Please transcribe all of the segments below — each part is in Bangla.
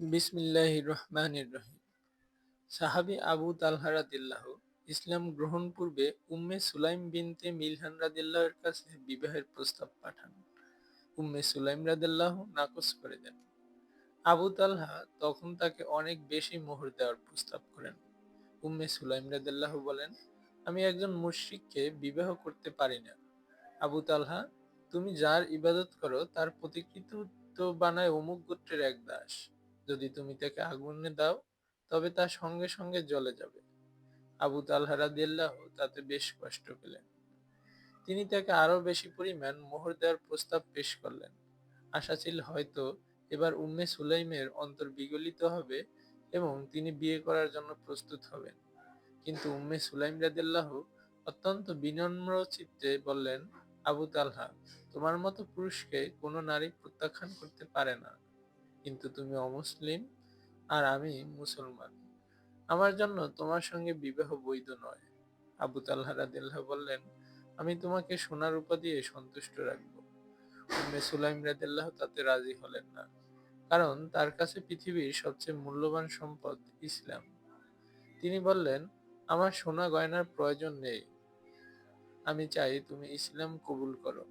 বিসমিল্লাহির রহমানির রহিম। সাহাবী আবু তালহা রাদিল্লাহ ইসলাম গ্রহণ পূর্বে উম্মে সুলাইম বিনতে মিলহান রাদিল্লাহর কাছে বিবাহের প্রস্তাব পাঠান। উম্মে সুলাইম রাদিল্লাহ নাকচ করে দেন। আবু তালহা তখন তাকে অনেক বেশি মোহর দেওয়ার প্রস্তাব করেন। উম্মে সুলাইম রাদিল্লাহ বলেন, আমি একজন মুশরিককে বিবাহ করতে পারি না। আবু তালহা, তুমি যার ইবাদত করো তার প্রতিকৃত বানায় অমুক গোত্রের এক দাস। যদি তুমি তাকে আগুনে দাও, তবে তা সঙ্গে সঙ্গে জ্বলে যাবে। আবু তালহা রাদিয়াল্লাহ তাতে বেশ কষ্ট পেলেন। তিনি তাকে আরও বেশি পরিমাণ মোহর দেওয়ার প্রস্তাব পেশ করলেন। আশা ছিল হয়তো এবার উম্মে সুলাইমের অন্তর বিগলিত হবে এবং তিনি বিয়ে করার জন্য প্রস্তুত হবেন। কিন্তু উম্মে সুলাইম রাদিল্লাহ অত্যন্ত বিনম্র চিত্তে বললেন, আবু তালহা, তোমার মতো পুরুষকে কোনো নারী প্রত্যাখ্যান করতে পারে না। কিন্তু তুমি অমুসলিম আর আমি মুসলমান। আমার জন্য তোমার সঙ্গে বিবাহ বৈধ নয়। আবু তাল্লাহ রাদিল্লাহ বললেন, আমি তোমাকে সোনার উপা দিয়ে সন্তুষ্ট রাখব। উম্মে সুলাইম রাদিল্লাহ তাতে রাজি হলেন না, কারণ তার কাছে পৃথিবীর সবচেয়ে মূল্যবান সম্পদ ইসলাম। তিনি বললেন, আমার সোনা গয়নার প্রয়োজন নেই, আমি চাই তুমি ইসলাম কবুল করো।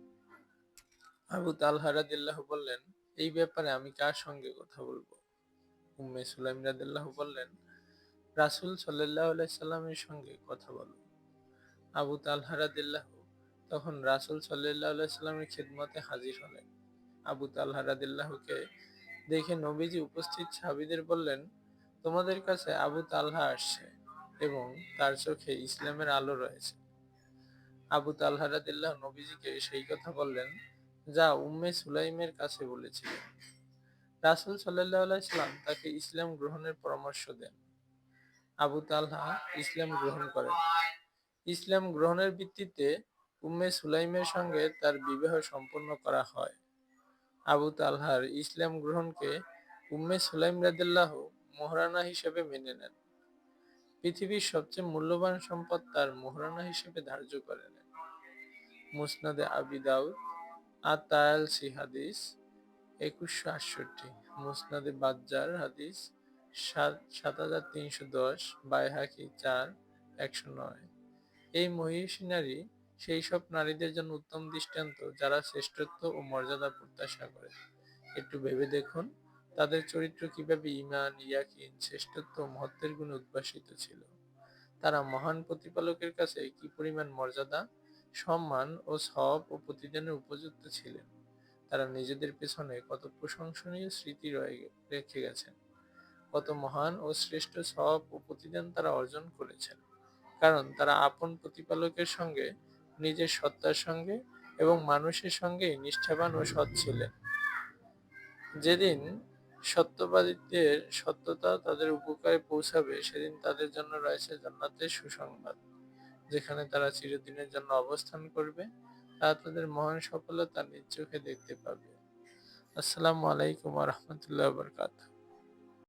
আবু তালহা রাদিল্লাহ বললেন এই ব্যাপারে আমি কার সঙ্গে কথা বলব? উম্মে সুলাইম রাদিল্লাহ বললেন, রাসুল সাল্লাহ সাল্লামের সঙ্গে কথা বলো। আবু তালহা তখন রাসুল সাল্লাহ সাল্লামের খিদমতে হাজির হলেন। আবু তালহা দেখে নবীজি উপস্থিত সাহাবিদের বললেন, তোমাদের কাছে আবু তালহা আসছে এবং তার চোখে ইসলামের আলো রয়েছে। আবু তালহা নবীজিকে সেই কথা বললেন যা উম্মে সুলাইমের কাছে বলেছিলেন। রাসুল সাল্লাম তাকে ইসলাম গ্রহণের পরামর্শ দেন। আবু তালহা ইসলাম গ্রহণ করেন। ইসলাম গ্রহণের ভিত্তিতে উম্মে সুলাইমের সঙ্গে তার বিবাহ সম্পন্ন করা হয়। আবু তালহার ইসলাম গ্রহণকে উম্মে সুলাইম রাদিল্লাহ মোহরানা হিসেবে মেনে নেন। পৃথিবীর সবচেয়ে মূল্যবান সম্পদ তার মোহরানা হিসেবে ধার্য করে নেন। মুসনাদে আবি দাউদ আর তায়ালসি হাদিস একুশশো আটষট্টি। মুসনাদে বাজ্জার হাদিস সাত সাত হাজার তিনশো দশ বাইহাকি চার, একশো নয়। এই মহিষী নারী, সেই সব নারীদের জন্য উত্তম দৃষ্টান্ত যারা শ্রেষ্ঠত্ব ও মর্যাদা প্রত্যাশা করে। একটু ভেবে দেখুন, তাদের চরিত্র কীভাবে ইমান ইয়াকিন, শ্রেষ্ঠত্ব মহত্বের গুণে উদ্ভাসিত ছিল। তারা মহান প্রতিপালকের কাছে কি পরিমাণ মর্যাদা সম্মান ও সব ও প্রতিদানের উপযুক্ত ছিলেন। তারা নিজেদের পেছনে কত প্রশংসনীয় স্মৃতি রেখে গেছেন। কত মহান ও শ্রেষ্ঠ সব ও প্রতিদান তারা অর্জন করেছেন। কারণ তারা আপন প্রতিপালকের সঙ্গে, নিজের সত্তার সঙ্গে এবং মানুষের সঙ্গে নিষ্ঠাবান ও সৎ ছিলেন। যেদিন সত্যবাদীদের সত্যতা তাদের উপকারে পৌঁছাবে, সেদিন তাদের জন্য রয়েছে জান্নাতের সুসংবাদ। যেখানে তারা চিরদিনের জন্য অবস্থান করবে, তারা তাদের মহান সফলতা নিজ চোখে দেখতে পাবে। আসসালামু আলাইকুম রহমতুল্লাহ বরকাতুহ।